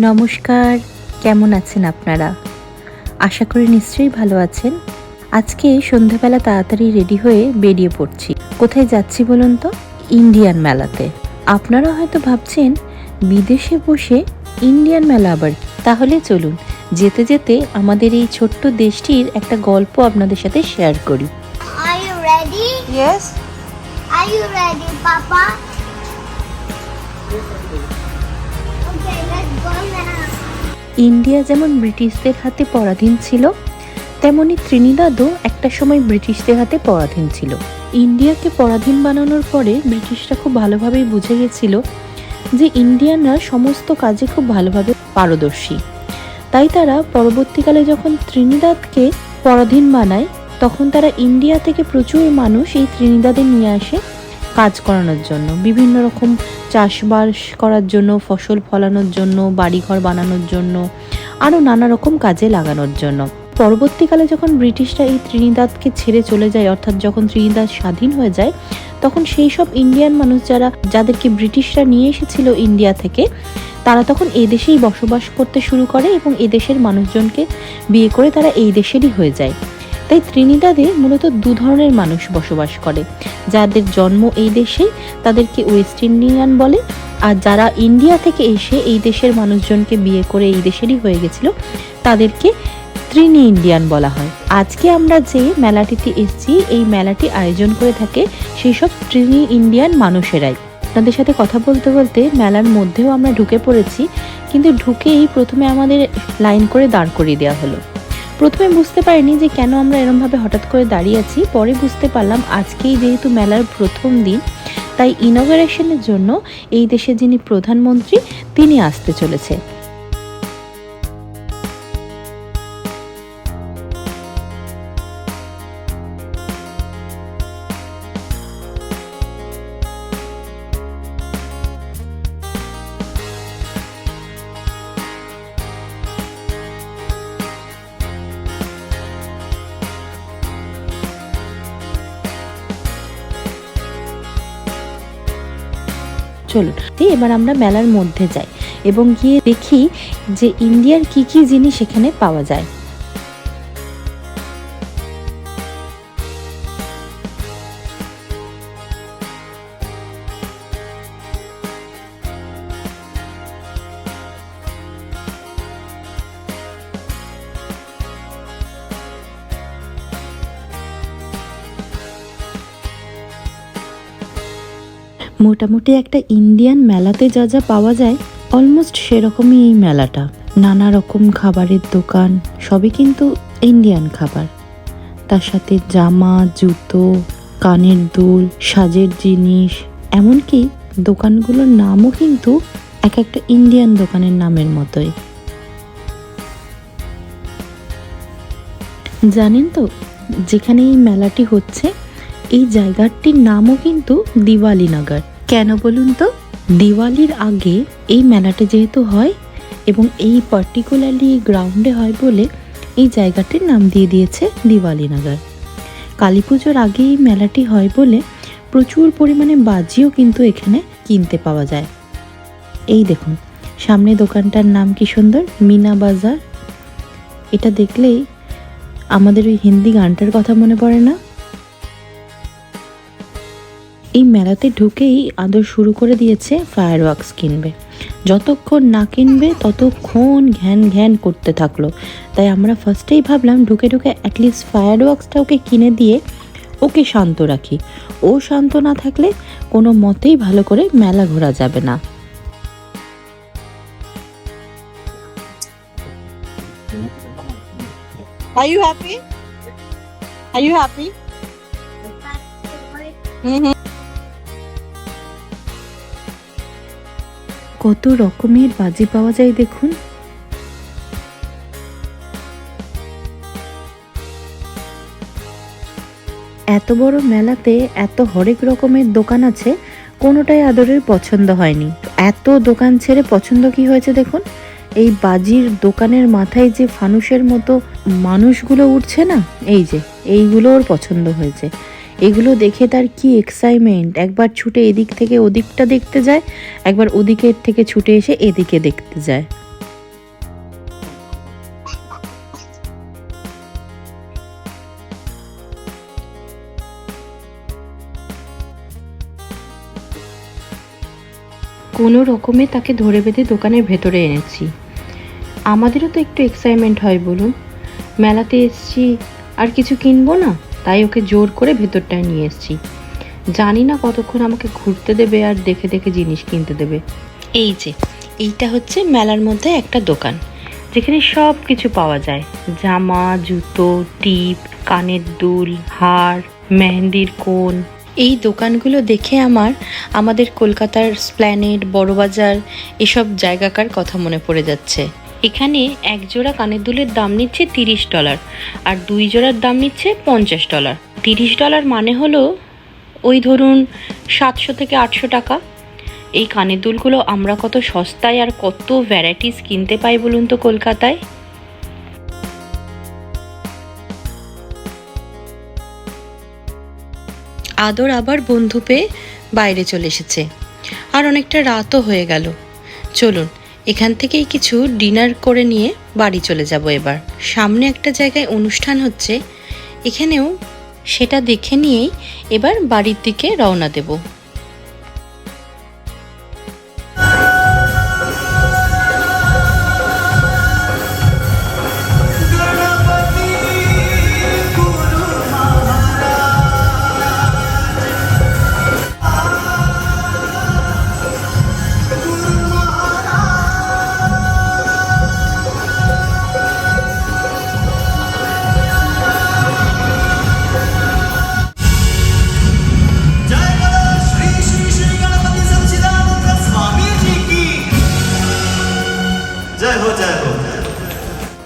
নমস্কার কেমন আছেন আপনারা? আশা করি নিশ্চয়ই ভালো আছেন। আজকে সন্ধ্যাবেলা তাড়াতাড়ি রেডি হয়ে বেরিয়ে পড়ছি। কোথায় যাচ্ছি বলুন তো? ইন্ডিয়ান মেলাতে। আপনারা হয়তো ভাবছেন বিদেশে বসে ইন্ডিয়ান মেলা আবার তাহলে চলুন যেতে যেতে আমাদের এই ছোট্ট দেশটির একটা গল্প আপনাদের সাথে শেয়ার করি। Are you ready? Yes. Are you ready, Papa? India যেমন ব্রিটিশদের হাতে পরাধীন ছিল, তেমনি ত্রিনিদাদও একটা সময় ব্রিটিশদের হাতে পরাধীন ছিল। ইন্ডিয়াকে পরাধীন বানানোর পরে ব্রিটিশরা খুব ভালোভাবেই বুঝে গেছিল যে ইন্ডিয়ানরা সমস্ত কাজে খুব ভালোভাবে পারদর্শী। তাই তারা পরবর্তীকালে যখন ত্রিনিদাদকে পরাধীন বানায়, তখন তারা ইন্ডিয়া থেকে প্রচুর মানুষ এই ত্রিনিদাদে নিয়ে আসে কাজ করানোর জন্য, বিভিন্ন রকম চাষবাস করার জন্য, ফসল ফলানোর জন্য, বাড়িঘর বানানোর জন্য, আরও নানা রকম কাজে লাগানোর জন্য। পরবর্তীকালে যখন ব্রিটিশরা এই ত্রিনিদাদকে ছেড়ে চলে যায়, অর্থাৎ যখন ত্রিনিদাদ স্বাধীন হয়ে যায়, তখন সেই সব ইন্ডিয়ান মানুষ যারা, যাদেরকে ব্রিটিশরা নিয়ে এসেছিল ইন্ডিয়া থেকে, তারা তখন এই দেশেই বসবাস করতে শুরু করে এবং এদেশের মানুষজনকে বিয়ে করে তারা এই দেশেরই হয়ে যায়। তাই ত্রিনিদাদে মূলত দু ধরনের মানুষ বসবাস করে। যাদের জন্ম এই দেশে তাদেরকে ওয়েস্ট ইন্ডিয়ান বলে, আর যারা ইন্ডিয়া থেকে এসে এই দেশের মানুষজনকে বিয়ে করে এই দেশেরই হয়ে গেছিল, তাদেরকে ত্রিনি ইন্ডিয়ান বলা হয়। আজকে আমরা যে মেলাটিতে এসেছি, এই মেলাটি আয়োজন করে থাকে সেই সব ত্রিনি ইন্ডিয়ান মানুষেরাই। আপনাদের সাথে কথা বলতে বলতে মেলার মধ্যেও আমরা ঢুকে পড়েছি, কিন্তু ঢুকেই প্রথমে আমাদের লাইন করে দাঁড় করিয়ে দেওয়া হলো। প্রথমে বুঝতে পারিনি যে কেন আমরা এরমভাবে হঠাৎ করে দাঁড়িয়ে আছি। পরে বুঝতে পারলাম আজকেই যেহেতু মেলার প্রথম দিন, তাই ইনগ্রেশনের জন্য এই দেশের যিনি প্রধানমন্ত্রী, তিনি আসতে চলেছে। চলুন। এবার আমরা মেলার মধ্যে যাই এবং গিয়ে দেখি যে ইন্ডিয়ার কি কি জিনিস এখানে পাওয়া যায়। মোটামুটি একটা ইন্ডিয়ান মেলাতে যা যা পাওয়া যায় অলমোস্ট সেরকমই এই মেলাটা। নানা রকম খাবারের দোকান, সবই কিন্তু ইন্ডিয়ান খাবার। তার সাথে জামা, জুতো, কানের দুল, সাজের জিনিস, এমনকি দোকানগুলোর নামও কিন্তু এক একটা ইন্ডিয়ান দোকানের নামের মতোই। জানেন তো, যেখানে এই মেলাটি হচ্ছে, এই জায়গাটির নামও কিন্তু দিওয়ালিনগর কেন বলুন তো? দিওয়ালির আগে এই মেলাটা যেহেতু হয় এবং এই পার্টিকুলারলি গ্রাউন্ডে হয় বলে এই জায়গাটির নাম দিয়ে দিয়েছে দিওয়ালি দিওয়ালিনগর কালী পুজোর আগে এই মেলাটি হয় বলে প্রচুর পরিমাণে বাজিও কিন্তু এখানে কিনতে পাওয়া যায়। এই দেখুন, সামনে দোকানটার নাম কি সুন্দর? মিনা বাজার। এটা দেখলেই আমাদের ওই হিন্দি গানটার কথা মনে পড়ে না? এই মেলাতে ঢুকেই আদর শুরু করে দিয়েছে ফায়ার ওয়ার্কস কিনবে যতক্ষণ না কিনবে ততক্ষণ ঘ্যান ঘ্যান করতে থাকল তাই আমরা ফার্স্টেই ভাবলাম ঢুকে ঢুকে অ্যাটলিস্ট ফায়ার ওয়ার্কসটা ওকে কিনে দিয়ে ওকে শান্ত রাখি ও শান্ত না থাকলে কোনো মতেই ভালো করে মেলা ঘোরা যাবে না Are you happy? Are you happy? Mm-hmm. কত রকমের বাজি পাওয়া যায় দেখুন। এত বড় মেলাতে এত হরেক রকমের দোকান আছে, কোনোটাই আদরের পছন্দ হয়নি। এত দোকান ছেড়ে পছন্দ কি হয়েছে দেখুন? এই বাজির দোকানের মাথায় যে ফানুসের মতো মানুষগুলো উঠছে না, এই যে এইগুলো ওর পছন্দ হয়েছে। এগুলো দেখে তার কি এক্সাইটমেন্ট একবার ছুটে এদিক থেকে ওদিকটা দেখতে যায়, একবার ওদিকের থেকে ছুটে এসে এদিকে দেখতে যায়। কোনো রকমে তাকে ধরে বেঁধে দোকানের ভেতরে এনেছি। আমাদেরও তো একটু এক্সাইটমেন্ট হয়, বলুন। মেলাতে এসছি, আর কিছু কিনবো না? তাই ওকে জোর করে ভেতরটায় নিয়ে এসছি। জানি না কতক্ষণ আমাকে ঘুরতে দেবে আর দেখে দেখে জিনিস কিনতে দেবে। এই যে এইটা হচ্ছে মেলার মধ্যে একটা দোকান। যেখানে সব কিছু পাওয়া যায়। জামা জুতো টিপ কানের দুল হার মেহেন্দির কোন। এই দোকানগুলো দেখে আমার আমাদের কলকাতার স্প্ল্যানেড বড়বাজার এসব জায়গাকার কথা মনে পড়ে যাচ্ছে। এখানে এক জোড়া কানের দুলের দাম নিচ্ছে তিরিশ ডলার আর দুই জোড়ার দাম নিচ্ছে পঞ্চাশ ডলার। তিরিশ ডলার মানে হলো ওই ধরুন সাতশো থেকে আটশো টাকা। এই কানের দুলগুলো আমরা কত সস্তায় আর কত ভ্যারাইটিস কিনতে পাই বলুন তো কলকাতায়? আদর আবার বন্ধু পেয়ে বাইরে চলে এসেছে। আর অনেকটা রাতও হয়ে গেল। চলুন এখান থেকেই কিছু ডিনার করে নিয়ে বাড়ি চলে যাব এবার। সামনে একটা জায়গায় অনুষ্ঠান হচ্ছে, এখানেও সেটা দেখে নিয়েই এবার বাড়ির দিকে রওনা দেব।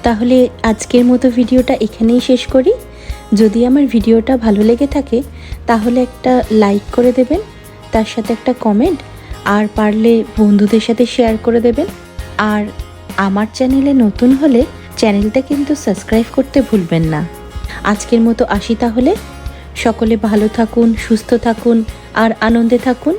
তাহলে আজকের মতো ভিডিওটা এখানেই শেষ করি। যদি আমার ভিডিওটা ভালো লেগে থাকে, তাহলে একটা লাইক করে দেবেন, তার সাথে একটা কমেন্ট, আর পারলে বন্ধুদের সাথে শেয়ার করে দেবেন। আর আমার চ্যানেলে নতুন হলে চ্যানেলটা কিন্তু সাবস্ক্রাইব করতে ভুলবেন না। আজকের মতো আসি তাহলে। সকলে ভালো থাকুন, সুস্থ থাকুন, আর আনন্দে থাকুন।